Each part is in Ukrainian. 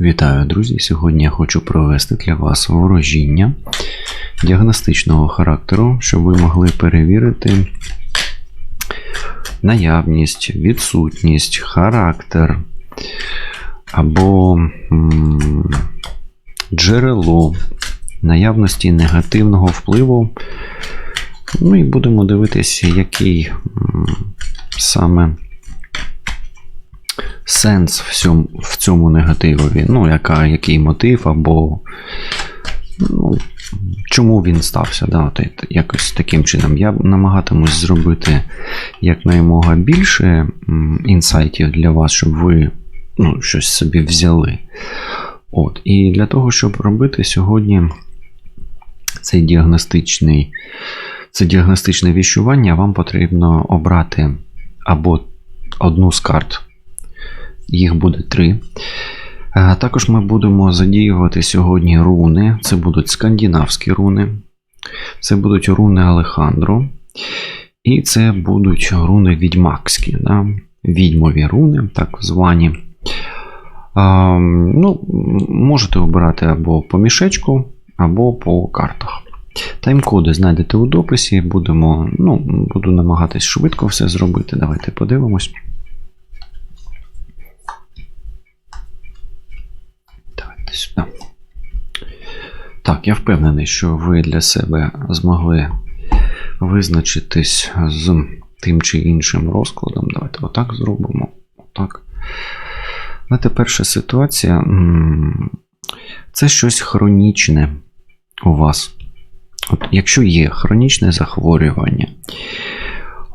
Вітаю, друзі! Сьогодні я хочу провести для вас ворожіння діагностичного характеру, щоб ви могли перевірити наявність, відсутність, характер або джерело наявності негативного впливу. Ну і будемо дивитися, який саме сенс в цьому, в цьому негативові. Ну, яка, який мотив, або ну, чому він стався. Да, якось таким чином. Я намагатимусь зробити якнаймога більше інсайтів для вас, щоб ви ну, щось собі взяли. От. І для того, щоб робити сьогодні цей діагностичний, це діагностичне віщування, вам потрібно обрати або одну з карт їх буде три. Також ми будемо задіювати сьогодні руни. Це будуть скандинавські руни, це будуть руни Алехандро. І це будуть руни відьмакські, да? відьмові руни, так звані. А, ну, Можете обирати або по мішечку, або по картах. Тайм-коди знайдете у дописі, будемо, ну, буду намагатись швидко все зробити. Давайте подивимось. Сюди. Так, я впевнений, що ви для себе змогли визначитись з тим чи іншим розкладом. Давайте отак зробимо. Отак. Знаєте, перша ситуація це щось хронічне у вас. От, Якщо є хронічне захворювання,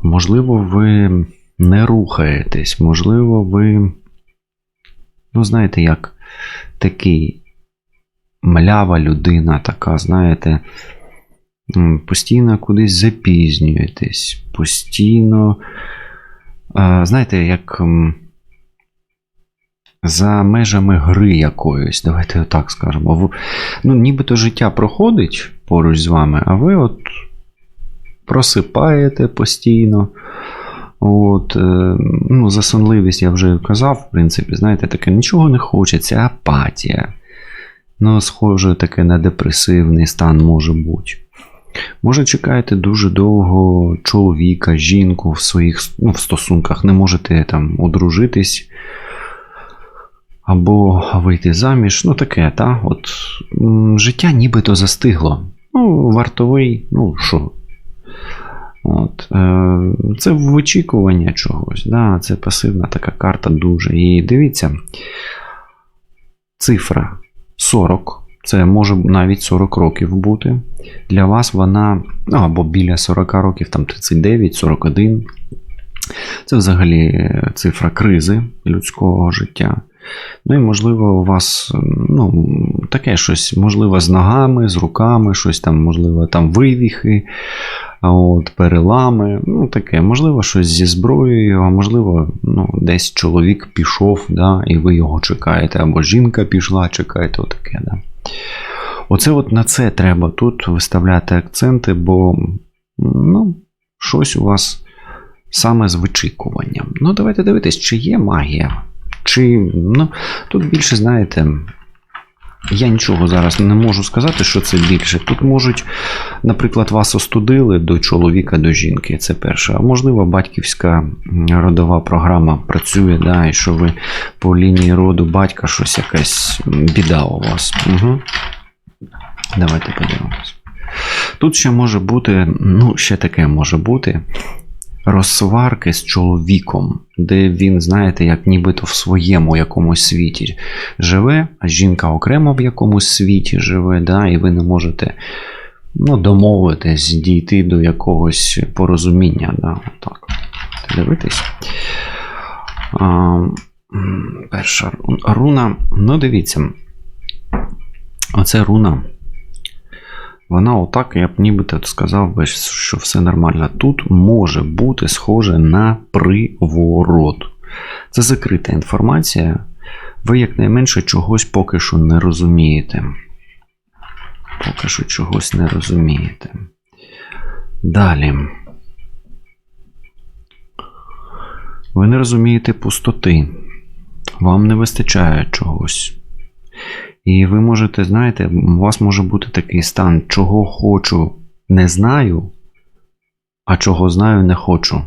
можливо, ви не рухаєтесь, можливо, ви, ну, знаєте, як такий млява людина, така, знаєте, постійно кудись запізнюєтесь, постійно, е, знаєте, як за межами гри якоїсь, давайте так скажемо. Ну, нібито життя проходить поруч з вами, а ви от просипаєте постійно. От, е, ну, за сонливість я вже казав, в принципі, знаєте, таке нічого не хочеться, апатія. Ну, схоже, таке на депресивний стан може бути. Може, чекаєте дуже довго чоловіка, жінку в своїх ну, в стосунках, не можете там одружитись або вийти заміж. Ну, таке, та? От, життя нібито застигло. Ну, вартовий, ну що, От, е, це вичікування чогось. Да, Це пасивна така карта дуже. І дивіться, цифра 40. Це може навіть 40 років бути. Для вас вона, ну або біля 40 років, там 39, 41. Це взагалі е, цифра кризи людського життя. Ну і, можливо, у вас ну, таке щось, можливо, з ногами, з руками, щось там, можливо, там вивіхи, от, перелами, ну таке, можливо, щось зі зброєю, а можливо, ну, десь чоловік пішов, да, і ви його чекаєте, або жінка пішла, чекаєте, отаке. Да. Оце от на це треба тут виставляти акценти, бо ну, щось у вас саме з вичікуванням. Ну, давайте дивитись, чи є магія. Чи, ну, Тут більше, знаєте, я нічого зараз не можу сказати, що це більше. Тут можуть, наприклад, вас остудили до чоловіка, до жінки. Це перше. А можливо, батьківська родова програма працює, да, і що ви по лінії роду батька щось якась біда у вас. Угу. Давайте подивимось. Тут ще може бути, ну, ще таке може бути. Розсварки з чоловіком, де він, знаєте, як нібито в своєму якомусь світі живе, а жінка окремо в якомусь світі живе, да, і ви не можете ну, домовитись, дійти до якогось порозуміння. Да, так. Дивитись. А, перша руна. Ну, дивіться. Оце руна. Вона отак, я б нібито сказав би, що все нормально. Тут може бути схоже на приворот. Це закрита інформація. Ви якнайменше чогось поки що не розумієте. Поки що чогось не розумієте. Далі. Ви не розумієте пустоти. Вам не вистачає чогось. І ви можете, знаєте, у вас може бути такий стан, чого хочу, не знаю, а чого знаю, не хочу.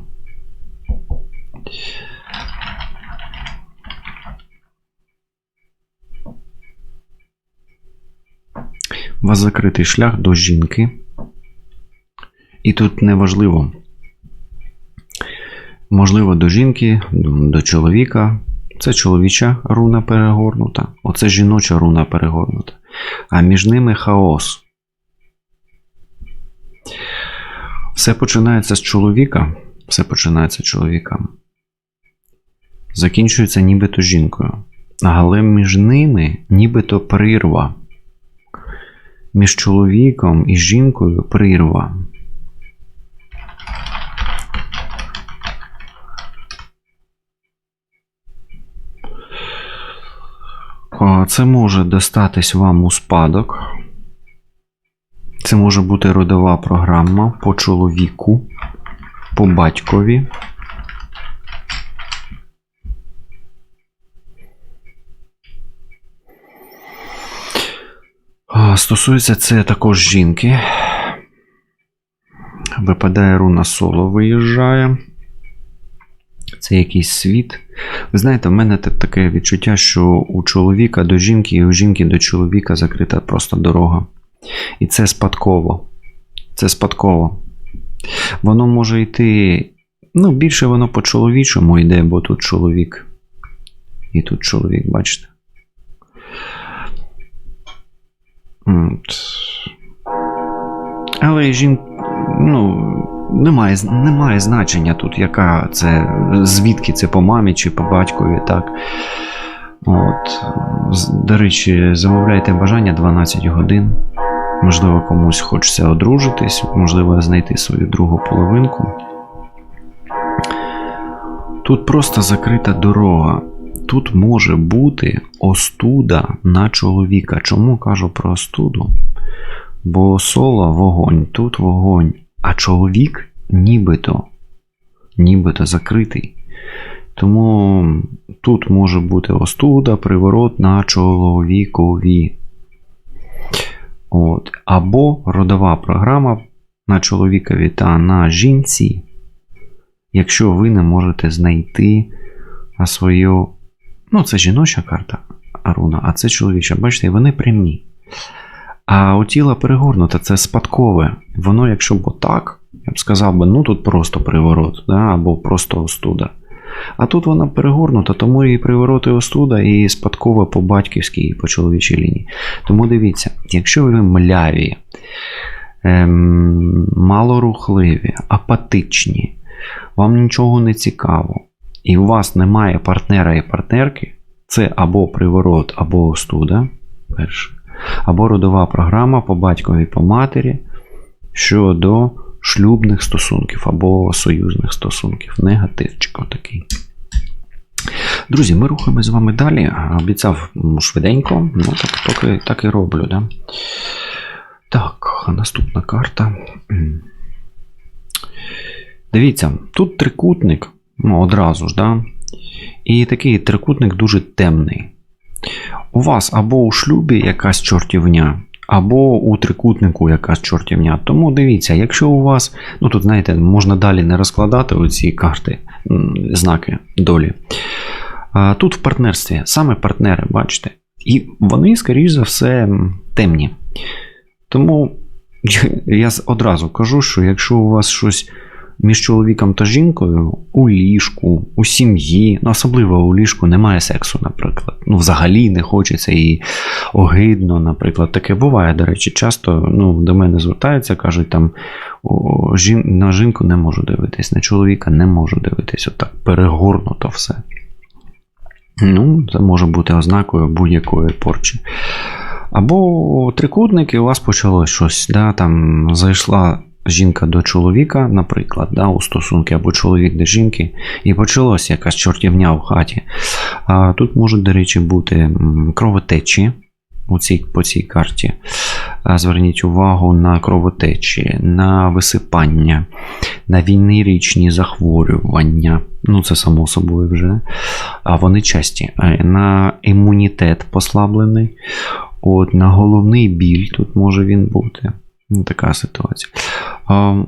У вас закритий шлях до жінки. І тут неважливо. Можливо, до жінки, до чоловіка. Це чоловіча руна перегорнута, оце жіноча руна перегорнута. А між ними хаос. Все починається з чоловіка. Все починається з чоловіка. Закінчується нібито жінкою. Але між ними нібито прірва. Між чоловіком і жінкою прірва. А, Це може достатись вам у спадок. Це може бути родова програма по чоловіку, по батькові. Стосується це також жінки. Випадає руна соло, виїжджає. Це якийсь світ. Ви знаєте, в мене таке відчуття, що у чоловіка до жінки і у жінки до чоловіка закрита просто дорога. І це спадково. Це спадково. Воно може йти. Ну, більше воно по чоловічому йде, бо тут чоловік. І тут чоловік, бачите. Але жін... ну, немає, немає значення тут, яка це, звідки це по мамі чи по батькові, так. От. До речі, замовляйте бажання 12 годин. Можливо, комусь хочеться одружитись, можливо, знайти свою другу половинку. Тут просто закрита дорога. Тут може бути остуда на чоловіка. Чому кажу про остуду? Бо соло вогонь, тут вогонь, а чоловік нібито, нібито закритий. Тому тут може бути остуда, приворот на чоловікові. От. Або родова програма на чоловікові та на жінці, якщо ви не можете знайти свою. Ну, це жіноча карта Аруна, а це чоловіча. Бачите, вони прямі. А у тіла перегорнуте, це спадкове. Воно, якщо б отак, я б сказав би, ну тут просто приворот, да, або просто остуда. А тут вона перегорнута, тому і приворот і остуда, і спадкове по батьківській і по чоловічій лінії. Тому дивіться, якщо ви мляві, ем, малорухливі, апатичні, вам нічого не цікаво, і у вас немає партнера і партнерки, це або приворот, або остуда, перше, або родова програма по батькові по матері щодо шлюбних стосунків або союзних стосунків. Негативчик отакий. Друзі, ми рухаємось з вами далі. Обіцяв швиденько, ну так, і, так і роблю. Да? Так, наступна карта. Дивіться, тут трикутник, ну, одразу ж, да? І такий трикутник дуже темний. У вас або у шлюбі якась чортівня, або у трикутнику якась чортівня. Тому дивіться, якщо у вас, ну тут, знаєте, можна далі не розкладати оці карти, знаки долі. Тут в партнерстві, саме партнери, бачите. І вони, скоріш за все, темні. Тому я одразу кажу, що якщо у вас щось між чоловіком та жінкою у ліжку, у сім'ї, ну особливо у ліжку немає сексу, наприклад. Ну, взагалі не хочеться і огидно, наприклад. Таке буває, до речі, часто ну, до мене звертаються, кажуть, там о, жін... на жінку не можу дивитись, на чоловіка не можу дивитись. Отак перегорнуто все. Ну, це може бути ознакою будь-якої порчі. Або трикутники, у вас почалось щось, да, там зайшла жінка до чоловіка, наприклад, да, у стосунки, або чоловік до жінки, і почалася якась чортівня в хаті. А тут можуть, до речі, бути кровотечі у цій, по цій карті. Зверніть увагу на кровотечі, на висипання, на вінерічні захворювання. Ну, це само собою вже. А вони часті. Е, На імунітет послаблений. От, на головний біль тут може він бути. Ну, Така ситуація.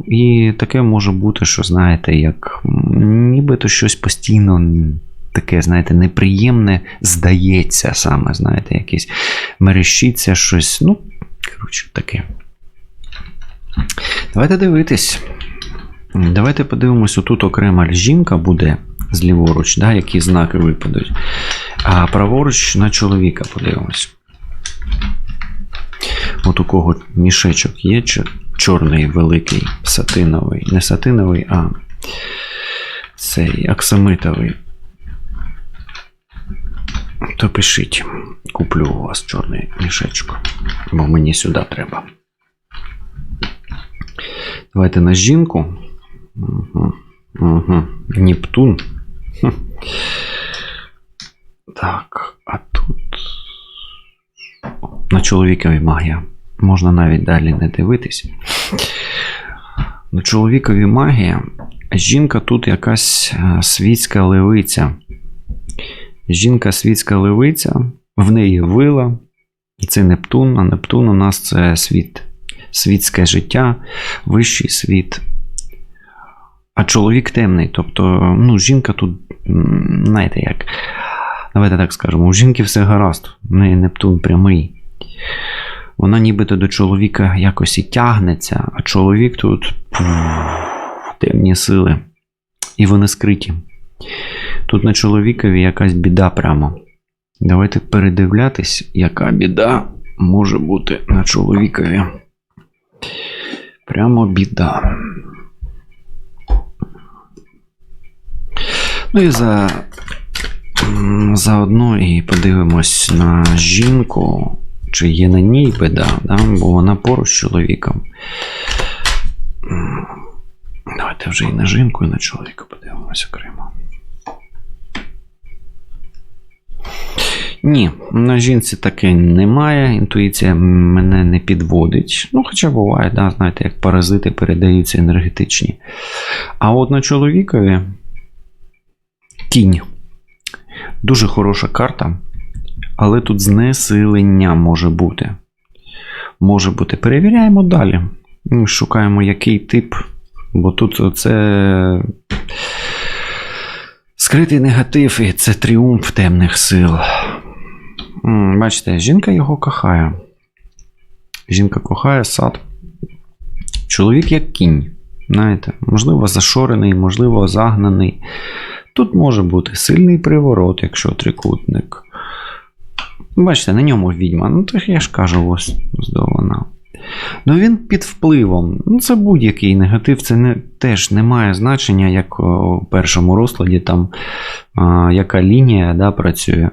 І таке може бути, що, знаєте, як нібито щось постійно таке, знаєте, неприємне здається саме, знаєте, якесь мерещиться щось. Ну, коротше, таке. Давайте дивитись. Давайте подивимось, отут окрема жінка буде зліворуч, да, які знаки випадуть. А праворуч на чоловіка подивимось. От у кого мішечок є, чи- чорний великий, сатиновий. Не сатиновий, а цей аксамитовий. То пишіть, куплю у вас чорний мішечок, бо мені сюди треба. Давайте на жінку. Угу. Угу. Нептун. Так, а тут. На чоловікові магія. Можна навіть далі не дивитись. На чоловікові магія. Жінка тут якась е, світська левиця. Жінка світська левиця, в неї вила. І це Нептун, а Нептун у нас це світ, світське життя, вищий світ. А чоловік темний. Тобто, ну, жінка тут, знаєте як. Давайте так скажемо, у жінки все гаразд, в неї Нептун прямий. Вона нібито до чоловіка якось і тягнеться, а чоловік тут темні сили. І вони скриті. Тут на чоловікові якась біда прямо. Давайте передивлятись, яка біда може бути на чоловікові. Прямо біда. Ну і за, заодно і подивимось на жінку, чи є на ній біда, да? бо вона поруч з чоловіком. Давайте вже і на жінку, і на чоловіка подивимось окремо. Ні, на жінці таке немає. Інтуїція мене не підводить. Ну, хоча буває, да, знаєте, як паразити передаються енергетичні. А от на чоловікові кінь. Дуже хороша карта, але тут знесилення може бути. Може бути. Перевіряємо далі. Шукаємо, який тип. Бо тут це скритий негатив і це тріумф темних сил. Бачите, жінка його кохає. Жінка кохає сад. Чоловік як кінь. Знаєте, можливо, зашорений, можливо, загнаний. Тут може бути сильний приворот, якщо трикутник. Бачите, на ньому відьма. Ну, так я ж кажу, ось здована. Ну він під впливом. Ну, це будь-який негатив, це не, теж не має значення, як у першому розкладі, там, а, яка лінія да, працює.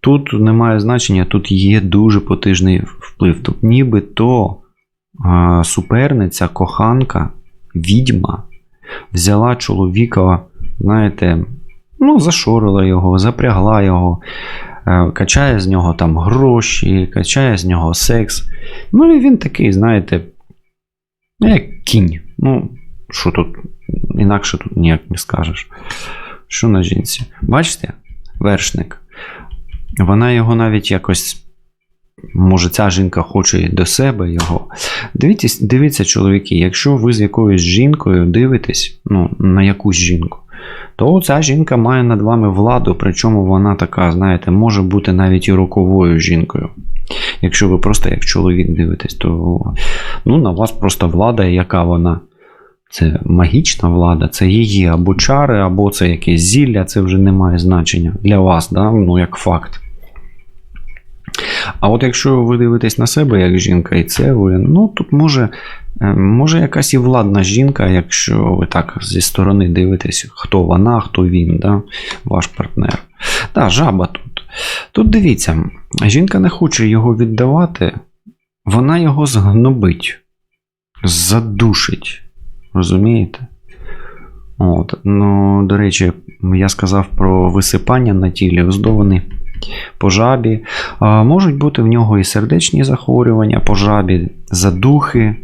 Тут немає значення, тут є дуже потужний вплив. Тут нібито а, суперниця, коханка, відьма взяла чоловіка, знаєте, ну, зашорила його, запрягла його, качає з нього там гроші, качає з нього секс. Ну, і він такий, знаєте, ну, як кінь. Ну, що тут, інакше тут ніяк не скажеш. Що на жінці? Бачите? Вершник. Вона його навіть якось. Може, ця жінка хоче до себе його. Дивіться, дивіться, чоловіки, якщо ви з якоюсь жінкою дивитесь ну, на якусь жінку, то ця жінка має над вами владу, причому вона така, знаєте, може бути навіть і роковою жінкою. Якщо ви просто як чоловік дивитесь, то ну, на вас просто влада, яка вона. Це магічна влада, це її або чари, або це якесь зілля, це вже не має значення для вас, да? ну, як факт. А от якщо ви дивитесь на себе як жінка, і це ви, ну тут може, е, може якась і владна жінка, якщо ви так зі сторони дивитесь, хто вона, хто він, да? ваш партнер. Да, жаба тут. Тут дивіться, жінка не хоче його віддавати, вона його згнобить, задушить. Розумієте? От, ну, до речі, я сказав про висипання на тілі, оздобаний по жабі. Можуть бути в нього і сердечні захворювання по жабі, задухи.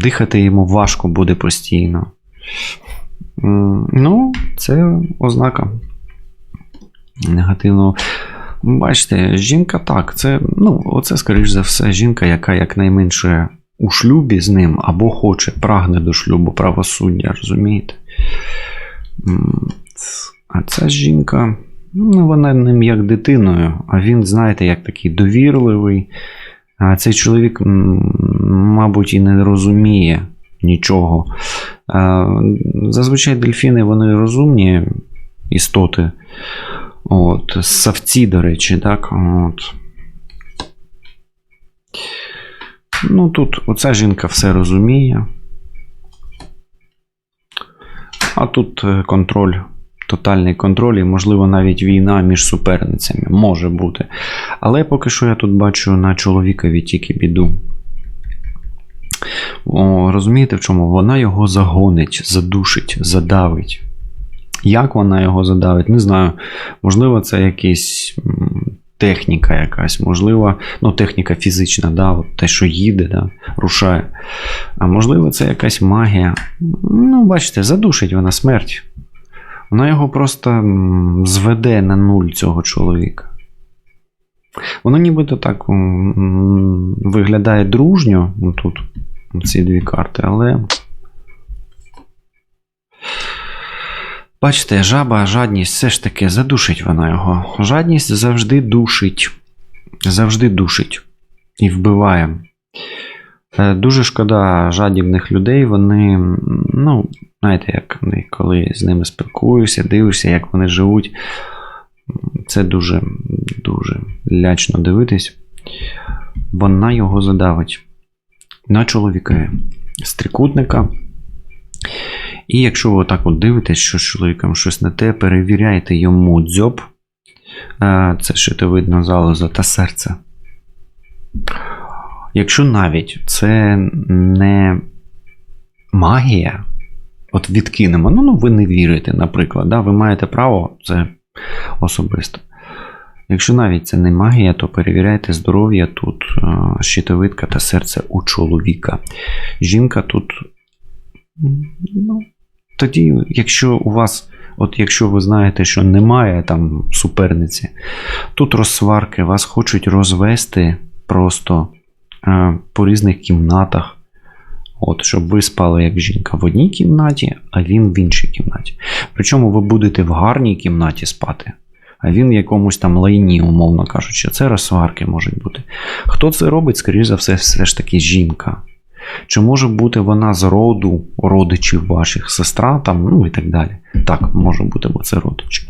Дихати йому важко буде постійно. Ну, це ознака негативного. Бачите, жінка так, це, ну, оце, скоріш за все, жінка, яка якнайменше у шлюбі з ним або хоче, прагне до шлюбу правосуддя, розумієте? А ця жінка, ну, вона ним як дитиною, а він, знаєте, як такий довірливий. А цей чоловік, мабуть, і не розуміє нічого. Зазвичай дельфіни вони розумні істоти. От, савці, до речі, так. От. Ну, тут оця жінка все розуміє. А тут е, контроль, тотальний контроль, і, можливо, навіть війна між суперницями може бути. Але поки що я тут бачу на чоловікові тільки біду. О, розумієте в чому? Вона його загонить, задушить, задавить. Як вона його задавить, не знаю. Можливо, це якась м, техніка якась, можливо, ну, техніка фізична, да, от те, що їде, да, рушає. А можливо, це якась магія. Ну, бачите, задушить вона смерть. Вона його просто зведе на нуль цього чоловіка. Воно нібито так виглядає дружньо ну, тут, ці дві карти, але. Бачите, жаба, жадність все ж таки задушить вона його. Жадність завжди душить. Завжди душить і вбиває. Е, Дуже шкода жадібних людей. Вони, ну, знаєте, як коли з ними спілкуєшся, дивишся, як вони живуть. Це дуже, дуже лячно дивитись. Вона його задавить на чоловікові з трикутника. І якщо ви отак от дивитесь, що з чоловіком щось не те, перевіряйте йому дзьоб, Е, це щитовидна залоза та серце. Якщо навіть це не магія, от відкинемо, ну, ну ви не вірите, наприклад, да, ви маєте право, це особисто. Якщо навіть це не магія, то перевіряйте здоров'я тут е, щитовидка та серце у чоловіка. Жінка тут. Ну, тоді, якщо у вас, от якщо ви знаєте, що немає там суперниці, тут розсварки, вас хочуть розвести просто по різних кімнатах. От, щоб ви спали як жінка в одній кімнаті, а він в іншій кімнаті. Причому ви будете в гарній кімнаті спати, а він в якомусь там лайні, умовно кажучи, це розсварки можуть бути. Хто це робить, скоріш за все, все ж таки жінка. Чи може бути вона з роду родичів ваших, сестра там, ну і так далі. Так, може бути, бо це родичі.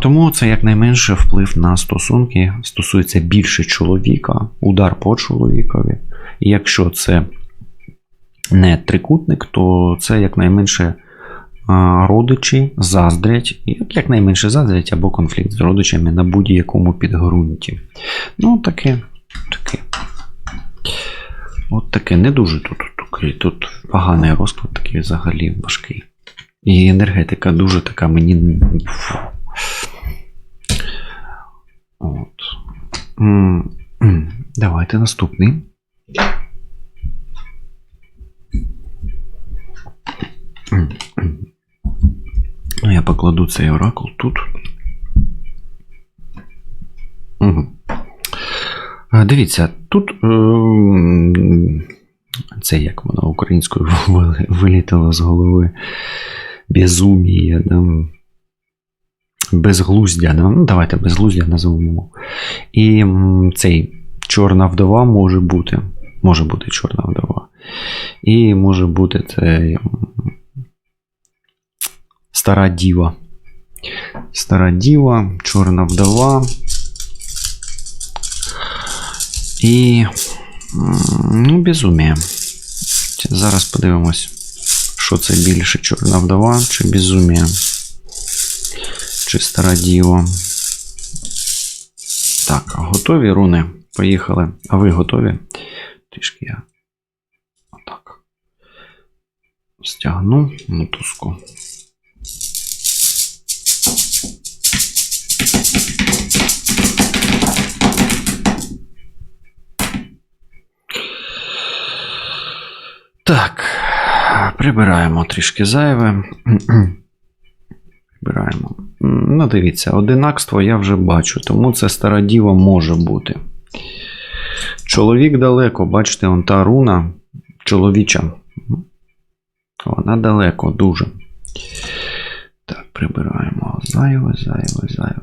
Тому це якнайменше вплив на стосунки стосується більше чоловіка, удар по чоловікові. І якщо це не трикутник, то це якнайменше родичі заздрять, як- якнайменше заздрять або конфлікт з родичами на будь-якому підґрунті. Ну, таке, таке. От таке, не дуже тут, тут поганий розклад такий взагалі важкий. І енергетика дуже така мені. От. Давайте наступний. Я покладу цей оракул тут. Угу. Дивіться, тут ем, це як воно українською вилітало з голови. Безумія, да? Безглуздя. Ну, давайте безглуздя назвемо. І цей чорна вдова може бути. Може бути чорна вдова. І може бути цей стара діва. Стара діва, чорна вдова. І. Ну, безумія. Зараз подивимось, що це більше чорна вдова чи безумія чи староділо. Так, готові руни. Поїхали. А ви готові? Трішки я отак. Стягну мотузку. Так, прибираємо трішки зайве. Прибираємо. М, Ну, дивіться, одинакство я вже бачу, тому це стара діва може бути. Чоловік далеко, бачите, он та руна чоловіча. Вона далеко, дуже. Так, прибираємо зайве, зайве, зайве.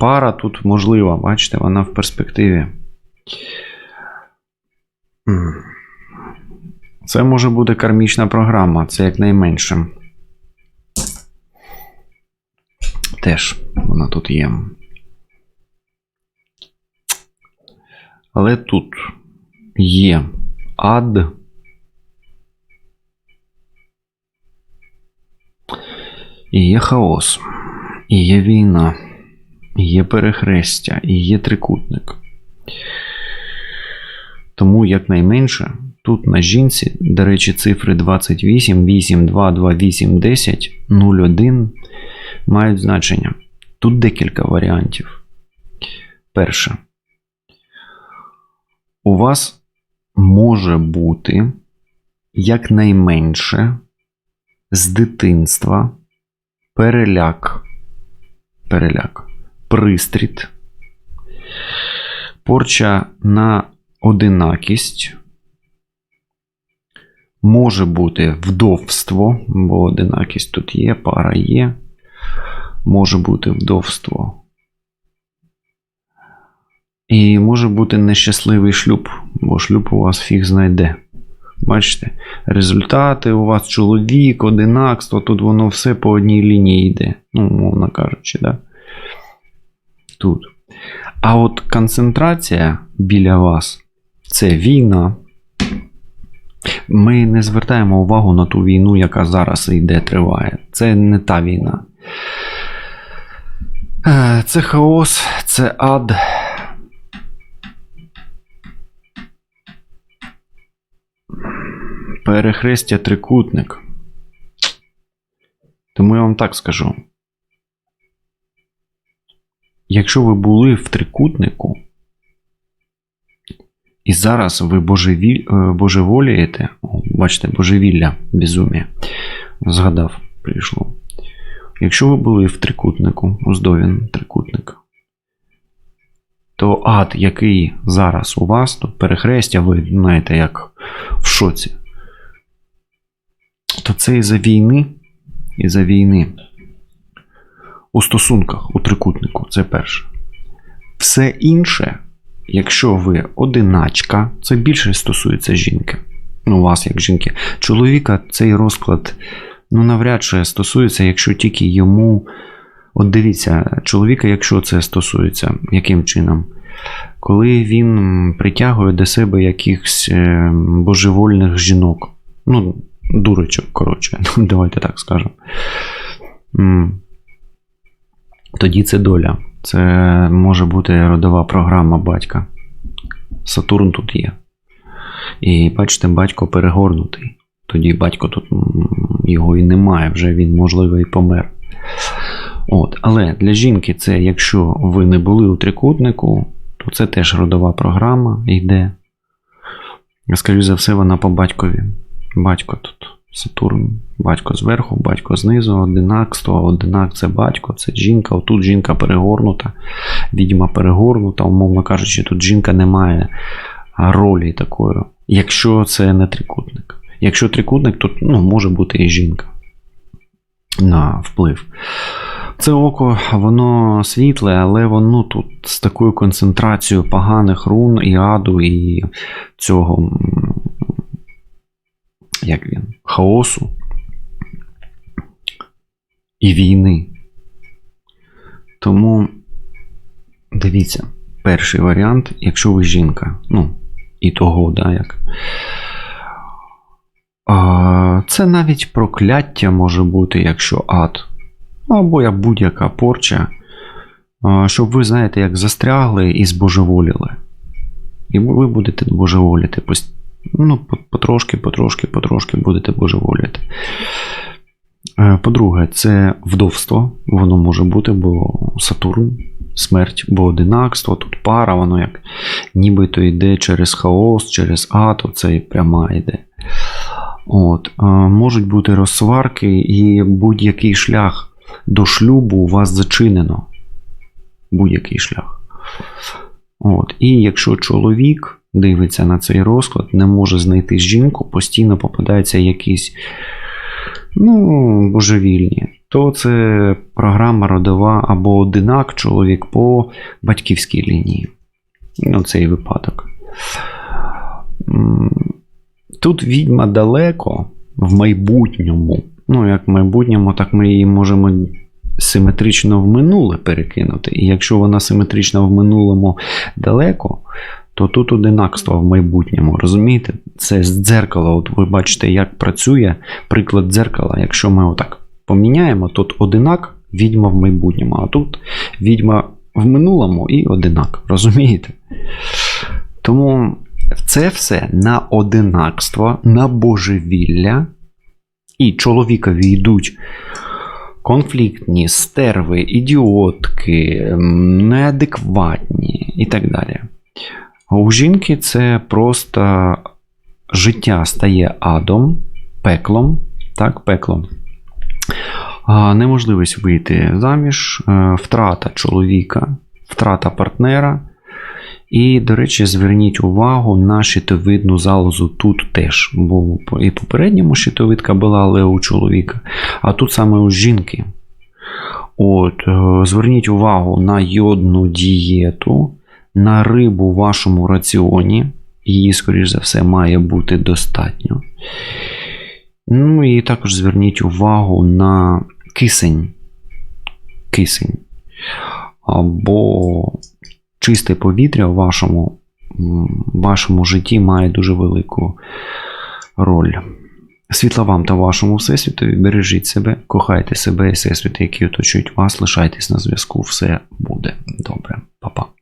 Пара тут можлива, бачите, вона в перспективі. Це може бути кармічна програма, це якнайменше. Теж вона тут є. Але тут є ад. І є хаос, і є війна, і є перехрестя, і є трикутник. Тому, якнайменше, тут на жінці, до речі, цифри 28, 8, 2, 2, 8, 10, 0, 1 мають значення. Тут декілька варіантів. Перше. У вас може бути якнайменше з дитинства переляк, переляк, пристріт, порча на одинакість, може бути вдовство, бо одинакість тут є, пара є, може бути вдовство. І може бути нещасливий шлюб, бо шлюб у вас фіг знайде. Бачите, результати у вас чоловік, одинакство, тут воно все по одній лінії йде, ну, мовно кажучи, да? тут. А от концентрація біля вас це війна. Ми не звертаємо увагу на ту війну, яка зараз йде, триває. Це не та війна. Е, Це хаос, це ад. Перехрестя трикутник. Тому я вам так скажу. Якщо ви були в трикутнику, і зараз ви божевіль, е, божеволієте, бачите, божевілля, безумія, згадав, прийшло. Якщо ви були в трикутнику, оздовін трикутник, то ад, який зараз у вас, тут перехрестя, ви знаєте, як в шоці, то це із-за війни, із-за війни у стосунках, у трикутнику, це перше. Все інше, якщо ви одиначка, це більше стосується жінки. Ну, у вас як жінки. Чоловіка цей розклад, ну, навряд чи стосується, якщо тільки йому. От дивіться, чоловіка, якщо це стосується, яким чином? Коли він притягує до себе якихось е, божевольних жінок. Ну, дурочок, коротше, давайте так скажемо. Тоді це доля. Це може бути родова програма батька. Сатурн тут є. І бачите, батько перегорнутий. Тоді батько тут його і немає, вже він, можливо, і помер. От. Але для жінки це, якщо ви не були у трикутнику, то це теж родова програма йде. Скоріше за все, вона по батькові. Батько тут Сатурн, батько зверху, батько знизу, одинакство, одинак це батько, це жінка. Отут жінка перегорнута, відьма перегорнута, умовно кажучи, тут жінка не має ролі такої, якщо це не трикутник. Якщо трикутник, то ну, може бути і жінка на вплив. Це око, воно світле, але воно тут з такою концентрацією поганих рун і аду, і цього, як він, хаосу і війни. Тому дивіться, перший варіант, якщо ви жінка, ну, і того, да, як. Це навіть прокляття може бути, якщо ад. Ну, або як будь-яка порча. Щоб ви, знаєте, як застрягли і збожеволіли. І ви будете божеволіти. Ну, потрошки, потрошки, потрошки будете божеволіти. Е, По-друге, це вдовство. Воно може бути, бо Сатурн, смерть, бо одинакство, тут пара, воно як нібито йде через хаос, через ад, оце і пряма йде. От, е, можуть бути розсварки, і будь-який шлях до шлюбу у вас зачинено. Будь-який шлях. От. І якщо чоловік дивиться на цей розклад, не може знайти жінку, постійно попадається якісь ну, божевільні, то це програма родова або одинак чоловік по батьківській лінії. Ну, цей випадок. Тут відьма далеко в майбутньому. Ну, як в майбутньому, так ми її можемо симетрично в минуле перекинути. І якщо вона симетрична в минулому далеко, то тут одинакство в майбутньому. Розумієте? Це з дзеркала. От ви бачите, як працює приклад дзеркала. Якщо ми отак поміняємо, тут одинак, відьма в майбутньому, а тут відьма в минулому і одинак. Розумієте? Тому це все на одинакство, на божевілля, і чоловікові йдуть конфліктні, стерви, ідіотки, неадекватні і так далі. У жінки це просто життя стає адом, пеклом, так, пеклом. Неможливість вийти заміж, е, втрата чоловіка, втрата партнера. І, до речі, зверніть увагу на щитовидну залозу тут теж. Бо і попередньому щитовидка була, але у чоловіка, а тут саме у жінки. От, е, зверніть увагу на йодну дієту, на рибу в вашому раціоні. Її, скоріш за все, має бути достатньо. Ну і також зверніть увагу на кисень. Кисень. Або чисте повітря в вашому, вашому житті має дуже велику роль. Світла вам та вашому всесвітові, бережіть себе, кохайте себе і всесвіти, які оточують вас, лишайтесь на зв'язку, все буде добре. Па-па.